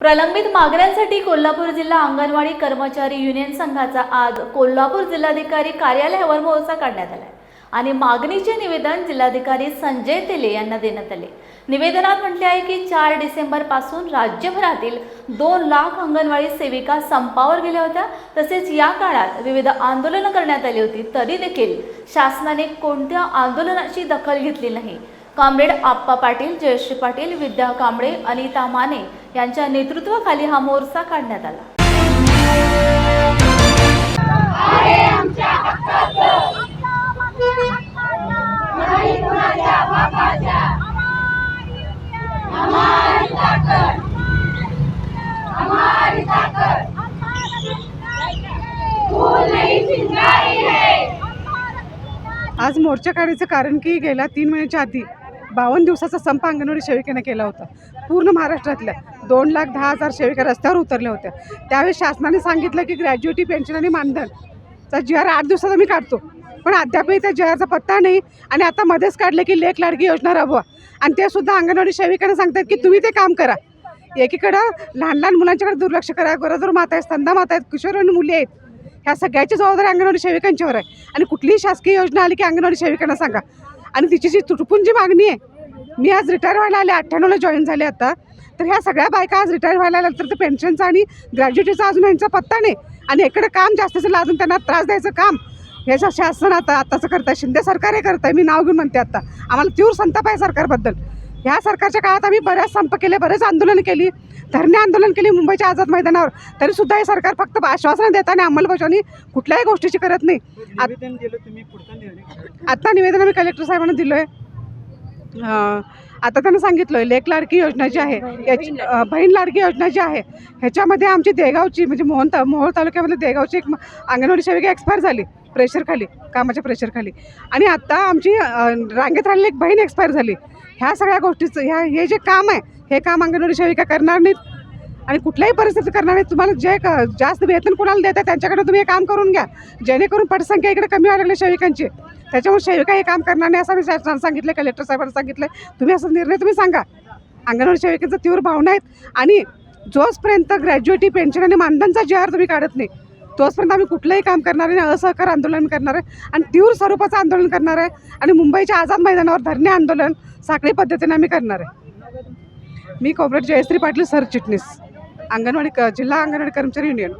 प्रलंबित मागण्यांसाठी कोल्हापूर जिल्हा अंगणवाडी कर्मचारी युनियन संघाचा आज कोल्हापूर जिल्हाधिकारी कार्यालयावर मोर्चा काढण्यात आला आणि मागणीचे निवेदन जिल्हाधिकारी संजय तेले यांना देण्यात आले. निवेदनात म्हटले आहे की चार डिसेंबरपासून राज्यभरातील दोन लाख अंगणवाडी सेविका संपावर गेल्या होत्या. तसेच या काळात विविध आंदोलनं करण्यात आली होती. तरी देखील शासनाने कोणत्या आंदोलनाची दखल घेतली नाही? कामरेड आप्पा पाटील जयश्री पाटील विद्या कांबळे अनिता माने यांच्या नेतृत्वाखाली हा मोर्चा काढण्यात आला. आज मोर्चा काढायचं कारण की गेल्या तीन महिन्याच्या आधी बावन्न दिवसाचा संप अंगणवाडी सेविकेनं केला होता. पूर्ण महाराष्ट्रातल्या दोन लाख दहा हजार सेविका रस्त्यावर उतरल्या होत्या. त्यावेळी शासनाने सांगितलं की ग्रॅज्युएटी पेन्शन आणि मानधनचा जी आर आठ दिवसात आम्ही काढतो. पण अद्यापही त्या जी आरचा पत्ता नाही आणि आता मध्येच काढले की लेख लाडकी योजना राबवा. आणि ते सुद्धा अंगणवाडी सेविकांना सांगतात की तुम्ही ते काम करा. एकीकडं लहान लहान मुलांच्याकडे दुर्लक्ष करा गरोदर माता आहेत स्तंदा माता आहेत किशोरवयीन मुली आहेत. ह्या सगळ्याची जबाबदारी अंगणवाडी सेविकांच्यावर आहे. आणि कुठलीही शासकीय योजना आली की अंगणवाडी सेविकांना सांगा. आणि तिची जी तुटपून जी मागणी आहे. मी आज रिटायर व्हायला आले अठ्ठ्याण्णवला जॉईन झाले आता. तर ह्या सगळ्या बायका आज रिटायर व्हायला आल्या तर ते पेन्शनचा आणि ग्रॅज्युएटीचा अजून यांचा पत्ता नाही. आणि इकडे काम जास्त असेल अजून त्यांना त्रास द्यायचं काम. ह्याचं शासन आता आत्ताचं करत आहे शिंदे सरकार हे करत आहे मी नाव घेऊन म्हणते आता. आम्हाला तीव्र संताप आहे सरकारबद्दल. ह्या सरकारच्या काळात आम्ही बऱ्याच संप केले बरेच आंदोलन केली. धरणे आंदोलन केली मुंबईच्या आझाद मैदानावर. तरीसुद्धा हे सरकार फक्त आश्वासनं देत आणि अंमलबजावणी कुठल्याही गोष्टीची करत नाही. आत- निवेदन दिलं तुम्ही पुढचा निर्णय काय? आता निवेदन आम्ही कलेक्टर साहेबांना दिलं आहे आता त्यांना सांगितलं आहे लेक लाडकी योजना जी आहे याची बहीण लाडकी योजना जी आहे ह्याच्यामध्ये आमची देगावची म्हणजे मोहन ता मोहोळ तालुक्यामध्ये देगावची एक अंगणवाडी सेविका एक्सपायर झाली प्रेशरखाली कामाच्या प्रेशरखाली आणि आता आमची रांगेत राहिलेली एक बहीण एक्सपायर झाली. ह्या सगळ्या गोष्टीचं ह्या हे जे काम आहे हे काम अंगणवाडी सेविका करणार नाहीत. आणि कुठल्याही परिस्थितीत करणार नाही तुम्हाला जे क- जास्त वेतन कोणाला देतात त्यांच्याकडे तुम्ही हे काम करून घ्या. जेणेकरून पटसंख्या इकडे कमी व्हायला लागली सेविकांची. त्याच्यामुळे सेविका हे काम करणार नाही असं मी शासनाला सांगितलं कलेक्टर साहेबांना सांगितलं तुम्ही असं निर्णय तुम्ही सांगा. अंगणवाडी सेविकांचं तीव्र भावना आहेत. आणि जोचपर्यंत ग्रॅज्युएटी पेन्शन आणि मानधनचा जी तुम्ही काढत नाही तोचपर्यंत आम्ही कुठलंही काम करणार आहे असहकार आंदोलन करणार आहे आणि तीव्र स्वरूपाचं आंदोलन करणार आहे आणि मुंबईच्या आझाद मैदानावर धरणे आंदोलन साखळी पद्धतीने आम्ही करणार आहे. मी कॉम्रेड जयश्री पाटील सरचिटणीस अंगणवाडी क जिल्हा अंगणवाडी कर्मचारी युनियन.